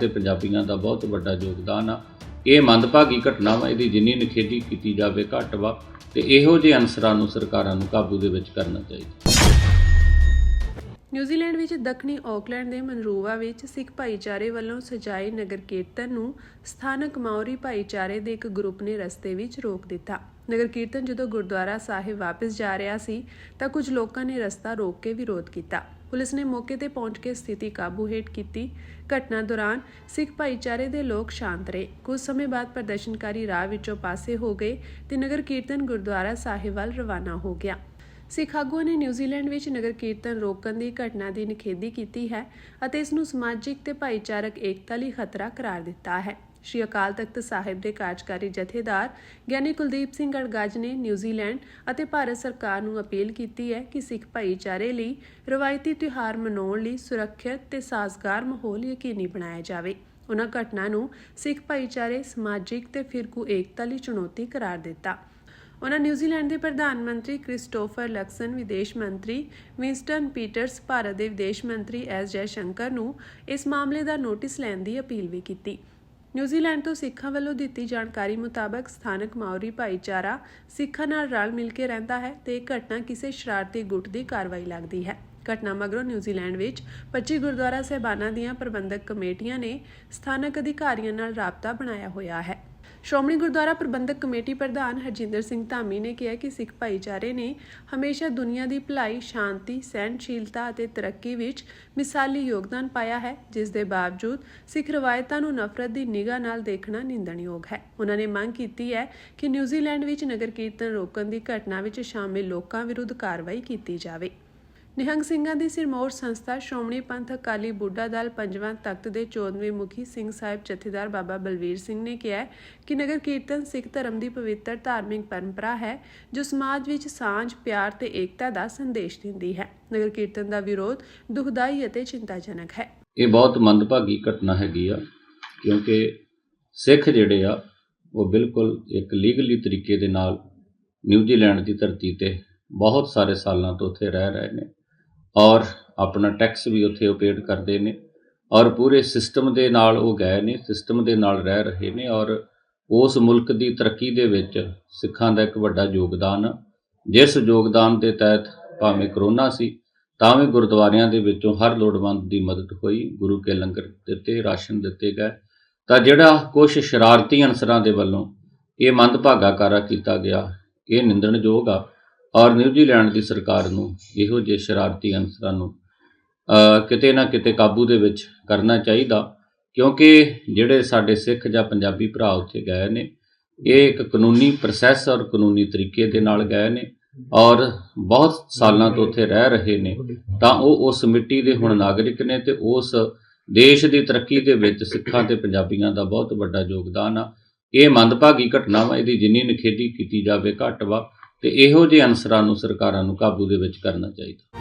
ਤੇ ਪੰਜਾਬੀਆਂ ਦਾ ਬਹੁਤ ਵੱਡਾ ਯੋਗਦਾਨ ਆ। ਇਹ ਮੰਦਭਾਗੀ ਘਟਨਾ ਵਾ ਇਹਦੀ ਜਿੰਨੀ ਨਿਖੇਧੀ ਕੀਤੀ ਜਾਵੇ ਘੱਟ ਵਾ ਤੇ ਇਹੋ ਜਿਹੇ ਅਨਸਰਾਂ ਨੂੰ ਸਰਕਾਰਾਂ ਨੂੰ ਕਾਬੂ ਦੇ ਵਿੱਚ ਕਰਨਾ ਚਾਹੀਦਾ। ਨਿਊਜ਼ੀਲੈਂਡ ਵਿੱਚ ਦੱਖਣੀ ਆਕਲੈਂਡ ਦੇ ਮਨਰੂਵਾ ਵਿੱਚ ਸਿੱਖ ਭਾਈਚਾਰੇ ਵੱਲੋਂ ਸਜਾਏ ਨਗਰ ਕੀਰਤਨ ਨੂੰ ਸਥਾਨਕ ਮਾਉਰੀ ਭਾਈਚਾਰੇ ਦੇ ਇੱਕ ਗਰੁੱਪ ਨੇ ਰਸਤੇ ਵਿੱਚ ਰੋਕ ਦਿੱਤਾ। ਨਗਰ ਕੀਰਤਨ ਜਦੋਂ ਗੁਰਦੁਆਰਾ ਸਾਹਿਬ ਵਾਪਸ ਜਾ ਰਿਹਾ ਸੀ ਤਾਂ ਕੁਝ ਲੋਕਾਂ ਨੇ ਰਸਤਾ ਰੋਕ ਕੇ ਵਿਰੋਧ ਕੀਤਾ। ਪੁਲਿਸ ਨੇ ਮੌਕੇ ਤੇ ਪਹੁੰਚ ਕੇ ਸਥਿਤੀ ਕਾਬੂ ਹੇਠ ਕੀਤੀ। ਘਟਨਾ ਦੌਰਾਨ ਸਿੱਖ ਭਾਈਚਾਰੇ ਦੇ ਲੋਕ ਸ਼ਾਂਤ ਰਹੇ। ਕੁਝ ਸਮੇਂ ਬਾਅਦ ਪ੍ਰਦਰਸ਼ਨਕਾਰੀ ਰਾਹ ਵਿੱਚੋਂ ਪਾਸੇ ਹੋ ਗਏ ਤੇ ਨਗਰ ਕੀਰਤਨ ਗੁਰਦੁਆਰਾ ਸਾਹਿਬ ਵੱਲ ਰਵਾਨਾ ਹੋ ਗਿਆ। ਸਿੱਖ ਆਗੂਆਂ ਨੇ ਨਿਊਜ਼ੀਲੈਂਡ ਵਿੱਚ ਨਗਰ ਕੀਰਤਨ ਰੋਕਣ ਦੀ ਘਟਨਾ ਦੀ ਨਿਖੇਧੀ ਕੀਤੀ ਹੈ ਅਤੇ ਇਸ ਨੂੰ ਸਮਾਜਿਕ ਤੇ ਭਾਈਚਾਰਕ ਏਕਤਾ ਲਈ ਖਤਰਾ ਕਰਾਰ ਦਿੱਤਾ ਹੈ। ਸ਼੍ਰੀ ਅਕਾਲ ਤਖਤ ਸਾਹਿਬ ਦੇ ਕਾਰਜਕਾਰੀ ਜਥੇਦਾਰ ਗਿਆਨੀ ਕੁਲਦੀਪ ਸਿੰਘ ਗੜਗਾਜ ਨੇ ਨਿਊਜ਼ੀਲੈਂਡ ਅਤੇ ਭਾਰਤ ਸਰਕਾਰ ਨੂੰ ਅਪੀਲ ਕੀਤੀ ਹੈ ਕਿ ਸਿੱਖ ਭਾਈਚਾਰੇ ਲਈ ਰਵਾਇਤੀ ਤਿਉਹਾਰ ਮਨਾਉਣ ਲਈ ਸੁਰੱਖਿਅਤ ਤੇ ਸਾਜ਼ਗਾਰ ਮਾਹੌਲ ਯਕੀਨੀ ਬਣਾਇਆ ਜਾਵੇ। ਉਹਨਾਂ ਘਟਨਾ ਨੂੰ ਸਿੱਖ ਭਾਈਚਾਰੇ, ਸਮਾਜਿਕ ਤੇ ਫਿਰਕੂ ਏਕਤਾ ਲਈ ਚੁਣੌਤੀ ਕਰਾਰ ਦਿੱਤਾ। ਉਹਨਾਂ ਨਿਊਜ਼ੀਲੈਂਡ ਦੇ ਪ੍ਰਧਾਨ ਮੰਤਰੀ ਕ੍ਰਿਸਟੋਫਰ ਲਕਸਨ, ਵਿਦੇਸ਼ ਮੰਤਰੀ ਵਿੰਸਟਨ ਪੀਟਰਸ, ਭਾਰਤ ਦੇ ਵਿਦੇਸ਼ ਮੰਤਰੀ ਐਸ ਜੈ ਸ਼ੰਕਰ ਨੂੰ ਇਸ ਮਾਮਲੇ ਦਾ ਨੋਟਿਸ ਲੈਣ ਦੀ ਅਪੀਲ ਵੀ ਕੀਤੀ। ਨਿਊਜ਼ੀਲੈਂਡ ਤੋਂ ਸਿੱਖਾਂ ਵੱਲੋਂ ਦਿੱਤੀ ਜਾਣਕਾਰੀ ਮੁਤਾਬਕ ਸਥਾਨਕ ਮਾਓਰੀ ਭਾਈਚਾਰਾ ਸਿੱਖਾਂ ਨਾਲ ਰਲ ਮਿਲ ਕੇ ਰਹਿੰਦਾ ਹੈ ਤੇ ਇਹ ਘਟਨਾ ਕਿਸੇ ਸ਼ਰਾਰਤੀ ਗੁੱਟ ਦੀ ਕਾਰਵਾਈ ਲੱਗਦੀ ਹੈ। ਘਟਨਾ ਮਗਰੋਂ ਨਿਊਜ਼ੀਲੈਂਡ ਵਿੱਚ 25 ਗੁਰਦੁਆਰਾ ਸਹਿਬਾਨਾਂ ਦੀਆਂ ਪ੍ਰਬੰਧਕ ਕਮੇਟੀਆਂ ਨੇ ਸਥਾਨਕ ਅਧਿਕਾਰੀਆਂ ਨਾਲ ਰਾਬਤਾ ਬਣਾਇਆ ਹੋਇਆ ਹੈ। ਸ਼੍ਰੋਮਣੀ ਗੁਰਦੁਆਰਾ ਪ੍ਰਬੰਧਕ ਕਮੇਟੀ ਪ੍ਰਧਾਨ ਹਰਜਿੰਦਰ ਸਿੰਘ ਧਾਮੀ ਨੇ ਕਿਹਾ ਕਿ ਸਿੱਖ ਭਾਈਚਾਰੇ ਨੇ ਹਮੇਸ਼ਾ ਦੁਨੀਆ ਦੀ ਭਲਾਈ, ਸ਼ਾਂਤੀ, ਸਹਿਣਸ਼ੀਲਤਾ ਅਤੇ ਤਰੱਕੀ ਵਿੱਚ ਮਿਸਾਲੀ ਯੋਗਦਾਨ ਪਾਇਆ ਹੈ, ਜਿਸ ਦੇ ਬਾਵਜੂਦ ਸਿੱਖ ਰਵਾਇਤਾਂ ਨੂੰ ਨਫ਼ਰਤ ਦੀ ਨਿਗਾਹ ਨਾਲ ਦੇਖਣਾ ਨਿੰਦਣਯੋਗ ਹੈ। ਉਹਨਾਂ ਨੇ ਮੰਗ ਕੀਤੀ ਹੈ ਕਿ ਨਿਊਜ਼ੀਲੈਂਡ ਵਿੱਚ ਨਗਰ ਕੀਰਤਨ ਰੋਕਣ ਦੀ ਘਟਨਾ ਵਿੱਚ ਸ਼ਾਮਿਲ ਲੋਕਾਂ ਵਿਰੁੱਧ ਕਾਰਵਾਈ ਕੀਤੀ ਜਾਵੇ। ਨਿਹੰਗ ਸਿੰਘਾਂ ਦੀ ਸਿਰਮੌਰ ਸੰਸਥਾ ਸ਼੍ਰੋਮਣੀ ਪੰਥ ਅਕਾਲੀ ਬੁੱਢਾ ਦਲ ਪੰਜਵਾਂ ਤਖਤ ਦੇ 14ਵੇਂ ਮੁਖੀ ਸਿੰਘ ਸਾਹਿਬ ਜਥੇਦਾਰ ਬਾਬਾ ਬਲਵੀਰ ਸਿੰਘ ਨੇ ਕਿਹਾ ਕਿ ਨਗਰ ਕੀਰਤਨ ਸਿੱਖ ਧਰਮ ਦੀ ਪਵਿੱਤਰ ਧਾਰਮਿਕ ਪਰੰਪਰਾ ਹੈ, ਜੋ ਸਮਾਜ ਵਿੱਚ ਸਾਂਝ, ਪਿਆਰ ਤੇ ਏਕਤਾ ਦਾ ਸੰਦੇਸ਼ ਦਿੰਦੀ ਹੈ। ਨਗਰ ਕੀਰਤਨ ਦਾ ਵਿਰੋਧ ਦੁਖਦਾਈ ਅਤੇ ਚਿੰਤਾਜਨਕ ਹੈ। ਇਹ ਬਹੁਤ ਮੰਦਭਾਗੀ ਘਟਨਾ ਹੈਗੀ ਆ, ਕਿਉਂਕਿ ਸਿੱਖ ਜਿਹੜੇ ਆ, ਉਹ ਬਿਲਕੁਲ ਇੱਕ ਲੀਗਲੀ ਤਰੀਕੇ ਦੇ ਨਾਲ ਨਿਊਜ਼ੀਲੈਂਡ ਦੀ ਧਰਤੀ ਤੇ ਬਹੁਤ ਸਾਰੇ ਸਾਲਾਂ ਤੋਂ ਉੱਥੇ ਰਹਿ ਰਹੇ ਨੇ। ਔਰ ਆਪਣਾ ਟੈਕਸ ਵੀ ਉੱਥੇ ਉਹ ਪੇਡ ਕਰਦੇ ਨੇ ਔਰ ਪੂਰੇ ਸਿਸਟਮ ਦੇ ਨਾਲ ਉਹ ਗਏ ਨੇ, ਸਿਸਟਮ ਦੇ ਨਾਲ ਰਹਿ ਰਹੇ ਨੇ ਔਰ ਉਸ ਮੁਲਕ ਦੀ ਤਰੱਕੀ ਦੇ ਵਿੱਚ ਸਿੱਖਾਂ ਦਾ ਇੱਕ ਵੱਡਾ ਯੋਗਦਾਨ ਆ। ਜਿਸ ਯੋਗਦਾਨ ਦੇ ਤਹਿਤ ਭਾਵੇਂ ਕਰੋਨਾ ਸੀ ਤਾਂ ਵੀ ਗੁਰਦੁਆਰਿਆਂ ਦੇ ਵਿੱਚੋਂ ਹਰ ਲੋੜਵੰਦ ਦੀ ਮਦਦ ਹੋਈ, ਗੁਰੂ ਕੇ ਲੰਗਰ ਦਿੱਤੇ, ਰਾਸ਼ਨ ਦਿੱਤੇ ਗਏ। ਤਾਂ ਜਿਹੜਾ ਕੁਝ ਸ਼ਰਾਰਤੀ ਅਨਸਰਾਂ ਦੇ ਵੱਲੋਂ ਇਹ ਮੰਦਭਾਗਾ ਕਾਰਾ ਕੀਤਾ ਗਿਆ, ਇਹ ਨਿੰਦਣਯੋਗ ਆ। ਔਰ ਨਿਊਜ਼ੀਲੈਂਡ ਦੀ ਸਰਕਾਰ ਨੂੰ ਇਹੋ ਜਿਹੇ ਸ਼ਰਾਰਤੀ ਅਨਸਰਾਂ ਨੂੰ ਕਿਤੇ ਨਾ ਕਿਤੇ ਕਾਬੂ ਦੇ ਵਿੱਚ ਕਰਨਾ ਚਾਹੀਦਾ, ਕਿਉਂਕਿ ਜਿਹੜੇ ਸਾਡੇ ਸਿੱਖ ਜਾਂ ਪੰਜਾਬੀ ਭਰਾ ਉੱਥੇ ਗਏ ਨੇ, ਇਹ ਇੱਕ ਕਾਨੂੰਨੀ ਪ੍ਰੋਸੈਸ ਔਰ ਕਾਨੂੰਨੀ ਤਰੀਕੇ ਦੇ ਨਾਲ ਗਏ ਨੇ ਔਰ ਬਹੁਤ ਸਾਲਾਂ ਤੋਂ ਉੱਥੇ ਰਹਿ ਰਹੇ ਨੇ, ਤਾਂ ਉਹ ਉਸ ਮਿੱਟੀ ਦੇ ਹੁਣ ਨਾਗਰਿਕ ਨੇ ਤੇ ਉਸ ਦੇਸ਼ ਦੀ ਤਰੱਕੀ ਦੇ ਵਿੱਚ ਸਿੱਖਾਂ ਤੇ ਪੰਜਾਬੀਆਂ ਦਾ ਬਹੁਤ ਵੱਡਾ ਯੋਗਦਾਨ ਆ। ਇਹ ਮੰਦਭਾਗੀ ਘਟਨਾ ਵਾ, ਇਹਦੀ ਜਿੰਨੀ ਨਿਖੇਧੀ ਕੀਤੀ ਜਾਵੇ ਘੱਟ ਵਾ ਤੇ ਇਹੋ ਜਿਹੇ ਅਨਸਰਾਂ ਨੂੰ ਸਰਕਾਰਾਂ ਨੂੰ ਕਾਬੂ ਦੇ ਵਿੱਚ ਕਰਨਾ ਚਾਹੀਦਾ।